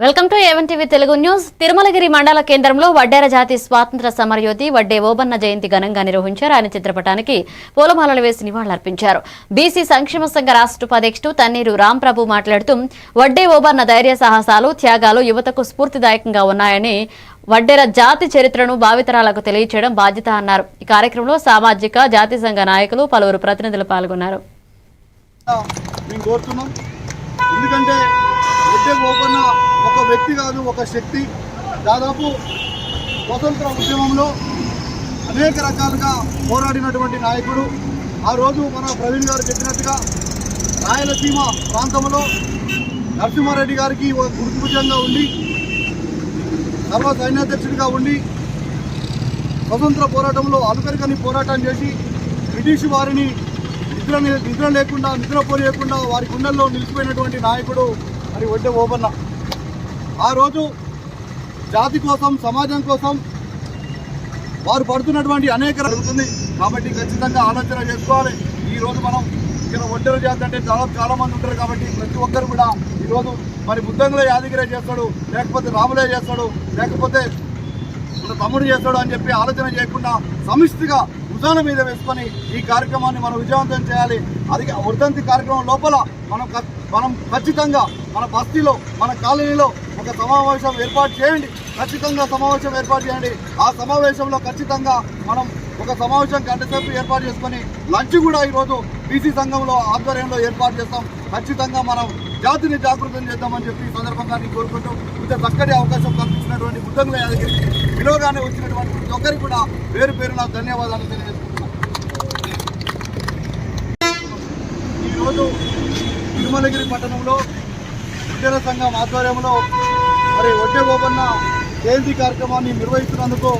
Welcome to A one TV Telugu news. Tirumalagiri మండల కేంద్రంలో వడ్డేర జాతి స్వాతంత్ర సమరయోధి వడ్డే ఓబన్న జయంతి ఘనంగా నిర్వహించారు. ఆయన చిత్రపటానికి పూలమాలలు వేసి నివాళులర్పించారు. బీసీ సంక్షేమ సంఘ రాష్ట్ర ఉపాధ్యక్షుడు తన్నీరు రాంప్రభు మాట్లాడుతూ వడ్డే ఓబన్న ధైర్య సాహసాలు త్యాగాలు యువతకు స్ఫూర్తిదాయకంగా ఉన్నాయని వడ్డేర జాతి చరిత్రను భావితరాలకు తెలియచేయడం బాధ్యత అన్నారు. ఈ కార్యక్రమంలో సామాజిక జాతి సంఘ నాయకులు పలువురు ప్రతినిధులు పాల్గొన్నారు. ఎందుకంటే విద్య గోపన్న ఒక వ్యక్తి కాదు ఒక శక్తి. దాదాపు స్వతంత్ర ఉద్యమంలో అనేక రకాలుగా పోరాడినటువంటి నాయకుడు. ఆ రోజు మన ప్రవీణ్ గారు చెప్పినట్టుగా రాయలసీమ ప్రాంతంలో నరసింహారెడ్డి గారికి ఒక గుర్తుభుజంగా ఉండి సర్వ సైన్యాధ్యక్షుడిగా ఉండి స్వతంత్ర పోరాటంలో అలుపెరగని పోరాటం చేసి బ్రిటిష్ వారిని నిద్ర నిద్ర లేకుండా నిద్రపోలేకుండా వారి గుండెల్లో నిలిచిపోయినటువంటి నాయకుడు మరి వడ్డే ఓబన్న ఆ రోజు జాతి కోసం సమాజం కోసం వారు పడుతున్నటువంటి అనేక జరుగుతుంది. కాబట్టి ఖచ్చితంగా ఆలోచన చేసుకోవాలి. ఈ రోజు మనం ఇక్కడ ఒంటరి జాతి అంటే చాలా చాలామంది ఉంటారు కాబట్టి ప్రతి ఒక్కరు కూడా ఈరోజు మరి బుద్ధంగులే యాదగిరే చేస్తాడు లేకపోతే రాములే చేస్తాడు లేకపోతే మన తమ్ముడు చేస్తాడు అని చెప్పి ఆలోచన చేయకుండా సమిష్టిగా భుజాల మీద వేసుకొని ఈ కార్యక్రమాన్ని మనం విజయవంతం చేయాలి. అది వర్ధంతి కార్యక్రమం లోపల మనం మనం ఖచ్చితంగా మన బస్తీలో మన కాలనీలో ఒక సమావేశం ఏర్పాటు చేయండి. ఖచ్చితంగా సమావేశం ఏర్పాటు చేయండి. ఆ సమావేశంలో ఖచ్చితంగా మనం ఒక సమావేశం గంట సేపు ఏర్పాటు చేసుకొని లంచ్ కూడా ఈరోజు బీసీ సంఘంలో ఆధ్వర్యంలో ఏర్పాటు చేస్తాం. ఖచ్చితంగా మనం జాతిని జాగృతం చేద్దామని చెప్పి ఈ సందర్భంగా నేను కోరుకుంటూ ఇంత చక్కటి అవకాశం కల్పించినటువంటి బుద్ధంగుల యాదగిరి విలువగానే వచ్చినటువంటి ప్రతి ఒక్కరికి కూడా పేరు పేరున ధన్యవాదాలు తెలియజేస్తున్నాను ఈరోజు తిరుమలగిరి పట్టణంలో ఉద్యోగ సంఘం ఆధ్వర్యంలో మరి ఒడ్డే గోపన్న జయంతి కార్యక్రమాన్ని నిర్వహిస్తున్నందుకు